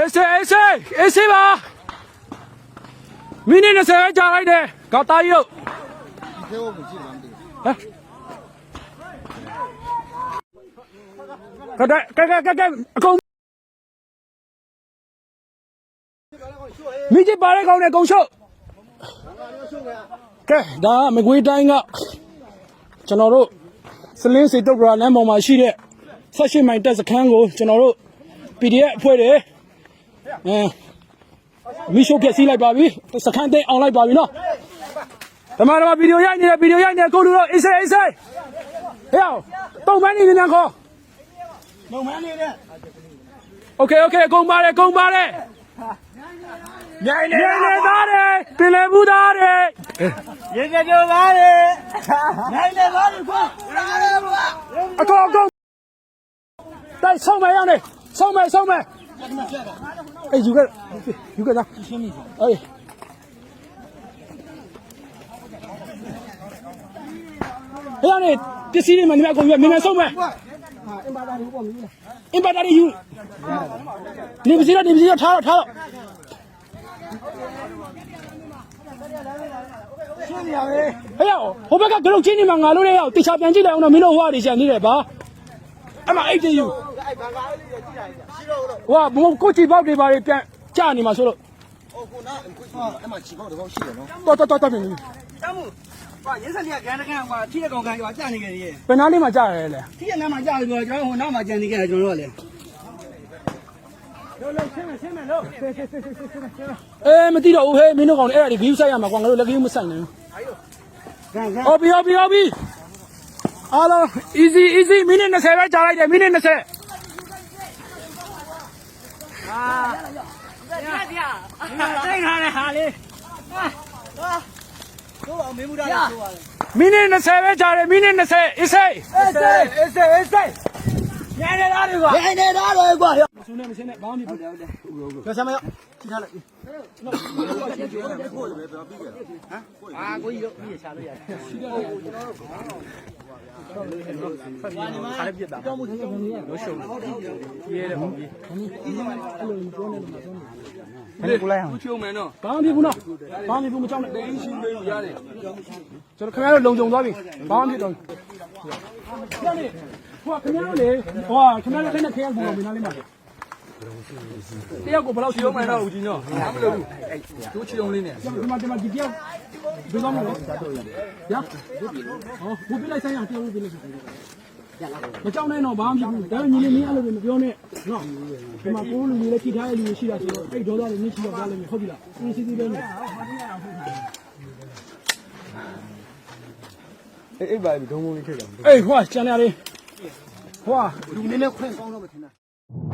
အေးစေးအေးစေးအေးစေးပါမိနစ်20ပဲကြာလိုက်တယ်ကတားရုပ်ဒီကိုမကြည့်လမ်းတယ်ဟမ်ကဲကဲကဲကဲအကုန်မိကြီးပါတဲ့ကောင်နဲ့ကုန်ရှုပ်ကဲဒါမကွေးတိုင်းကကျွန်တော်တို့စလင်းစီတုတ်ဘရာလမ်းပေါ်မှာရှိတဲ့၁၈မိုင်တပ်စခန်းကိုကျွန်တော်တို့ PDF အဖွဲ့တွေ အဲမီးရှို့ဖြက်စီးလိုက်ပါပြီစခန်းသိမ်းအောင်လိုက်ပါပြီနော်ဓမ္မဓမ္မဗီဒီယိုရိုက်နေတယ်ဗီဒီယိုရိုက်နေကိုလူတို့အေးဆေးအေးဆေးဟဲ့တုံမန်းနေနေခေါ်တုံမန်းနေနေโอเคโอเคကုန်ပါတယ်ကုန်ပါတယ်ညိုင်နေနေသားတယ်ပြင်လေဘူးသားတယ်ရေကြကြသားတယ်ညိုင်နေသားတယ်ခွာအကောအကောတိုက်ဆုံးမယ်ရောက်နေဆုံးမယ်ဆုံးမယ် အေးယူခဲ့ယူခဲ့သားအေးဟဲ့နေပစ္စည်းတွေမှဒီမှာအကုန်ယူမြန်မြန်ဆုံးမယ်အင်ပါတာတွေယူနေပစ္စည်းတော့နေပစ္စည်းတော့ထားတော့ထားတော့ 兄弟啊，喂， ဟဲ့ရောက်ဟိုဘက်ကဂရုတ်ချင်းနေမှာငါတို့လည်းရောက်တေချာပြန်ကြည့်လိုက်အောင်တော့မင်းတို့ဟိုဟာတွေရှာနေတယ်ဗာ အဲ့မှာ HU အဲ့ဘာကားလေးကြီးကြည့်လိုက်ကြရှိတော့ဟိုကဘုံကိုချီပေါက်တွေပါတွေပြန်ကြနေမှာဆိုလို့ဟုတ်ကောနာကိုချီပေါက်အဲ့မှာချီပေါက်တော့ရှိတယ်နော်တော်တော်တော်တော်ပြန်ပြီတမှုဟာရင်းစက်လေးကကန်တကန်ဟိုကထိရကောင်ကန်ဟိုကကြာနေကြတယ်ဘယ်နားလေးမှာကြာရဲလဲထိရနားမှာကြာပြီးတော့ကျွန်တော်ဟိုနောက်မှာကြံနေကြတယ်ကျွန်တော်တို့ကလေအဲမသိတော့ဘူးဟဲ့မင်းတို့ကောင်လည်းအဲ့ဒါဒီ view ဆိုင်ရမှာကွာငါတို့လက်ကလေးမဆိုင်နိုင်ဘူး။အော်ပြီးအော်ပြီးအော်ပြီး အားလုံး easy easy မိနစ်20ပဲကြာလိုက်တယ်မိနစ်20အာပြပြတိုင်းထားတဲ့ဟာလေးဟာတို့အောင်မေးမှုတာလေးတို့ပါမိနစ်20ပဲကြာတယ်မိနစ်20 is it is it is it is it ညနေသားတွေကွာညနေသားတွေကွာမဆူနဲ့မဆင်းနဲ့ဘောင်းနေပြီဟုတ်တယ်ဟုတ်တယ်ကဲဆမ်းမရောက်ထိထားလိုက်ကျွန်တော်ကိုယ်ပဲပြောပြီးခဲ့ဟမ်အာကိုကြီးတို့ပြီးရချလို့ရတယ်ဟုတ်ကျွန်တော်တို့ ဘာမှမဖြစ်ဘူးနော်ဘာမှမဖြစ်ဘူးမကြောက်နဲ့တင်းရှင်းပေးလို့ရတယ်ကျွန်တော်ခင်ဗျားတို့လုံခြုံသွားပြီဘာမှမဖြစ်တော့ဘူးပြန်နေဟိုခင်ဗျားတို့လေဟိုခင်ဗျားတို့ခက်နဲ့ခဲဘူးတော့မင်းသားလေးမှာ တယောက်ကိုဘယ်လောက်ချီအောင်မှန်းတော့ဦးကြီးနော်ဘာမလုပ်ဘူးတို့ချီအောင်လေးနဲ့ဒီမှာဒီမှာဒီတယောက်ဘယ်တော့မှမဟုတ်ဘူးရဟောဘူးပြလိုက်ဆိုင်အောင်တယောက်ဘူးပြလိုက်ဆိုင်မကြောက်နဲ့တော့ဘာမှမဖြစ်ဘူးဒါပေမဲ့ညီလေးမင်းအဲ့လိုပဲမပြောနဲ့နော်ဒီမှာကိုလူကြီးလည်းထိထားတဲ့လူကြီးရှိတာဆိုတော့အဲ့ဒေါသတွေမင်းရှိတော့ကြားလိုက်မယ်ဟုတ်ပြီလားအင်းစီစီပဲနော်အေးဘာဒီဒုံမုံလေးထည့်ကြအောင်အေးဟွာကျန်ရလေးဟွာလူနည်းနဲ့ခွင့်ကောင်းတော့မထင်တာ うん。